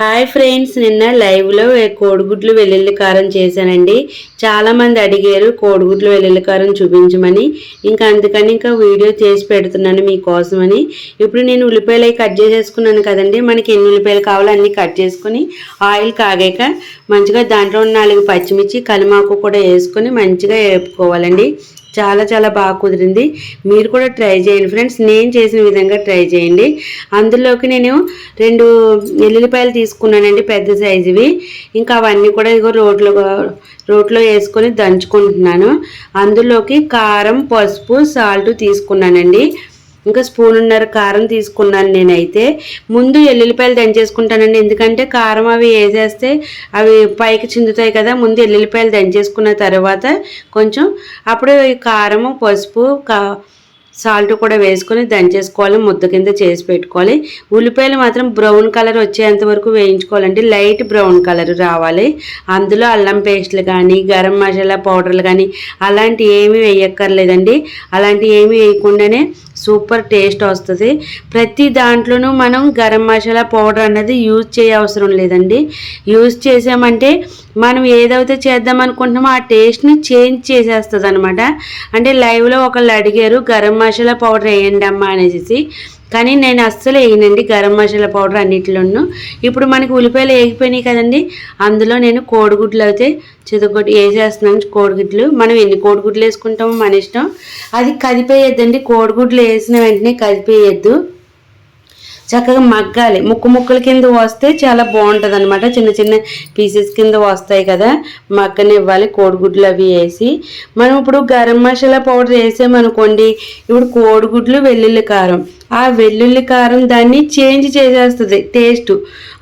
Hi friends నిన్న లైవ్లో కోడిగుడ్లు వెల్లుల్లి కారం చేశానండి. చాలామంది అడిగారు కోడిగుడ్లు వెల్లుల్లి కారం చూపించమని. ఇంకా అందుకని ఇంకా వీడియో చేసి పెడుతున్నాను మీకోసమని. ఇప్పుడు నేను ఉల్లిపాయలు కట్ చేసేసుకున్నాను కదండి. మనకి ఎన్ని ఉల్లిపాయలు కావాలో అన్ని కట్ చేసుకుని ఆయిల్ కాగాక మంచిగా దాంట్లో ఉన్న నాలుగు పచ్చిమిర్చి కలిమాకు కూడా వేసుకొని మంచిగా వేపుకోవాలండి. చాలా చాలా బాగా కుదిరింది. మీరు కూడా ట్రై చేయండి ఫ్రెండ్స్. నేను చేసిన విధంగా ట్రై చేయండి. అందులోకి నేను రెండు ఎల్లుల్లిపాయలు తీసుకున్నానండి పెద్ద సైజువి ఇంకా అవన్నీ కూడా ఇదిగో రోట్లో రోట్లో వేసుకొని దంచుకుంటున్నాను. అందులోకి కారం పసుపు సాల్ట్ తీసుకున్నానండి. ఇంకా స్పూన్ ఉన్నారు కారం తీసుకున్నాను నేనైతే. ముందు ఎల్లుల్లిపాయలు దంచేసుకుంటానండి. ఎందుకంటే కారం అవి వేసేస్తే అవి పైకి చిందుతాయి కదా ముందు ఎల్లుల్లిపాయలు దంచేసుకున్న తర్వాత కొంచెం అప్పుడు కారము పసుపు కా సాల్ట్ కూడా వేసుకొని దంచేసుకోవాలి. ముద్ద కింద చేసి పెట్టుకోవాలి. ఉల్లిపాయలు మాత్రం బ్రౌన్ కలర్ వచ్చేంత వరకు వేయించుకోవాలండి. లైట్ బ్రౌన్ కలర్ రావాలి. అందులో అల్లం పేస్ట్లు కానీ గరం మసాలా పౌడర్లు కానీ అలాంటి ఏమీ వేయక్కర్లేదండి. అలాంటి ఏమీ వేయకుండానే సూపర్ టేస్ట్ వస్తుంది. ప్రతి దాంట్లోనూ మనం గరం మసాలా పౌడర్ అన్నది యూజ్ చేయ అవసరం లేదండి. యూజ్ చేసామంటే మనం ఏదైతే చేద్దాం అనుకుంటున్నామో ఆ టేస్ట్ని చేంజ్ చేసేస్తుంది అనమాట అంటే లైవ్లో ఒకళ్ళు అడిగారు గరం మసాలా పౌడర్ వేయండి అమ్మా అనేసి. కానీ నేను అస్సలు వేయనండి గరం మసాలా పౌడర్ అన్నిటిలోనూ. ఇప్పుడు మనకి ఉల్లిపాయలు వేగిపోయినాయి కదండి అందులో నేను కోడిగుడ్లు అయితే చితగొట్టి వేసేస్తున్నాను కోడిగుడ్లు. మనం ఎన్ని కోడిగుడ్లు వేసుకుంటామో మన ఇష్టం. అది కదిపేయద్దండి కోడిగుడ్లు వేసిన వెంటనే కదిపేయద్దు. చక్కగా మగ్గాలి. ముక్కు ముక్కల కింద వస్తే చాలా బాగుంటుంది అనమాట చిన్న చిన్న పీసెస్ కింద వస్తాయి కదా మగ్గనివ్వాలి కోడిగుడ్లు అవి వేసి. మనం ఇప్పుడు గరం మసాలా పౌడర్ వేసామనుకోండి ఇప్పుడు కోడిగుడ్లు వెల్లుల్లి కారం. ఆ వెల్లుల్లి కారం దాన్ని చేంజ్ చేసేస్తుంది టేస్ట్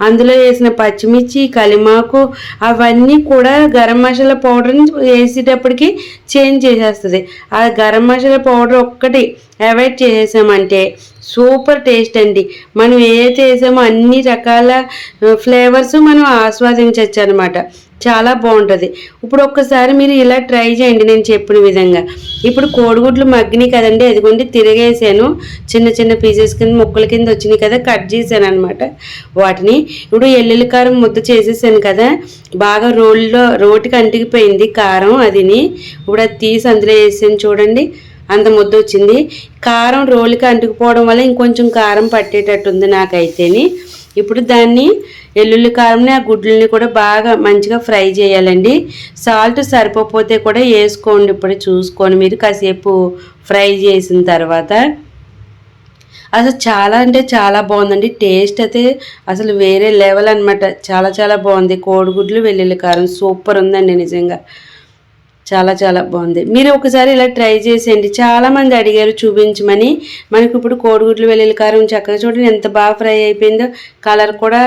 అందులో వేసిన పచ్చిమిర్చి కలిమాకు అవన్నీ కూడా గరం మసాలా పౌడర్ని వేసేటప్పటికి చేంజ్ చేసేస్తుంది. ఆ గరం మసాలా పౌడర్ ఒక్కటి అవాయిడ్ చేసేసామంటే సూపర్ టేస్ట్ అండి. మనం ఏదైతే వేసామో అన్ని రకాల ఫ్లేవర్స్ మనం ఆస్వాదించవచ్చు అనమాట చాలా బాగుంటుంది. ఇప్పుడు ఒక్కసారి మీరు ఇలా ట్రై చేయండి నేను చెప్పిన విధంగా. ఇప్పుడు కోడిగుడ్లు మగ్గినాయి కదండి అదిగోండి తిరగేసాను చిన్న చిన్న పీసెస్ కింద ముక్కల కింద వచ్చినాయి కదా కట్ చేశాను అనమాట వాటిని ఇప్పుడు ఎల్లుల్లి కారం ముద్ద చేసేసాను కదా బాగా రోల్లో రోటికి అంటికిపోయింది కారం అదిని. ఇప్పుడు అది తీసి అందులో వేసాను చూడండి అంత ముద్ద వచ్చింది. కారం రోలుకి అంటుకుపోవడం వల్ల ఇంకొంచెం కారం పట్టేటట్టుంది నాకైతేని. ఇప్పుడు దాన్ని ఎల్లుల్లి కారంని ఆ గుడ్లని కూడా బాగా మంచిగా ఫ్రై చేయాలండి. సాల్ట్ సరిపోతే కూడా వేసుకోండి ఇప్పుడు చూసుకొని. మీరు కాసేపు ఫ్రై చేసిన తర్వాత అసలు చాలా అంటే చాలా బాగుందండి. టేస్ట్ అయితే అసలు వేరే లెవెల్ అనమాట చాలా చాలా బాగుంది. కోడిగుడ్లు వెల్లుల్లి కారం సూపర్ ఉందండి నిజంగా. చాలా చాలా బాగుంది. మీరు ఒకసారి ఇలా ట్రై చేసేయండి. చాలామంది అడిగారు చూపించమని. మనకి ఇప్పుడు కోడిగుడ్లు వెల్లుల్లి కారం చక్కగా చూడండి ఎంత బాగా ఫ్రై అయిపోయిందో కలర్ కూడా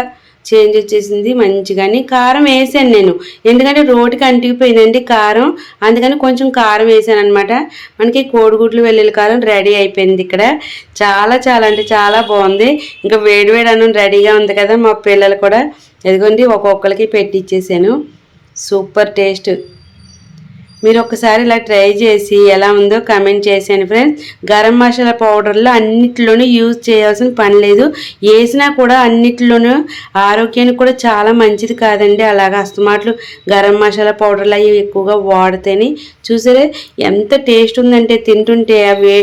చేంజ్ వచ్చేసింది మంచిగాని కారం వేసాను నేను. ఎందుకంటే రోటికి అంటికిపోయిందండి కారం. అందుకని కొంచెం కారం వేసాను అనమాట మనకి కోడిగుడ్లు వెల్లుల్లి కారం రెడీ అయిపోయింది ఇక్కడ. చాలా చాలా అంటే చాలా బాగుంది. ఇంకా వేడి వేడి అన్నం రెడీగా ఉంది కదా మా పిల్లలు కూడా. ఎదుగుండి ఒక్కొక్కరికి పెట్టిచ్చేసాను. Super taste. మీరు ఒకసారి ఇలా ట్రై చేసి ఎలా ఉందో కమెంట్ చేసాను ఫ్రెండ్స్ గరం మసాలా పౌడర్లో అన్నిట్లోనూ యూజ్ చేయాల్సిన పని లేదు. వేసినా కూడా అన్నిట్లోనూ ఆరోగ్యానికి కూడా చాలా మంచిది కాదండి. అలాగా అస్తమాట్లు గరం మసాలా పౌడర్లు అవి ఎక్కువగా వాడితేనే చూసారే ఎంత టేస్ట్ ఉందంటే తింటుంటే అవి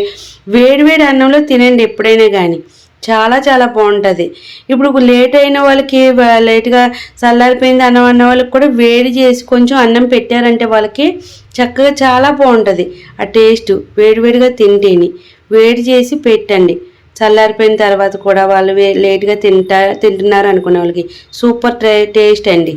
వేడివేడి అన్నంలో తినండి ఎప్పుడైనా కానీ చాలా చాలా బాగుంటుంది. ఇప్పుడు లేట్ అయిన వాళ్ళకి లేట్గా చల్లారిపోయింది అన్నం అన్న వాళ్ళకి కూడా వేడి చేసి కొంచెం అన్నం పెట్టారంటే వాళ్ళకి చక్కగా చాలా బాగుంటుంది. ఆ టేస్ట్ వేడివేడిగా తింటేని. వేడి చేసి పెట్టండి. చల్లారిపోయిన తర్వాత కూడా వాళ్ళు లేట్గా తింటా తింటున్నారు అనుకునే వాళ్ళకి. సూపర్ టేస్ట్ అండి.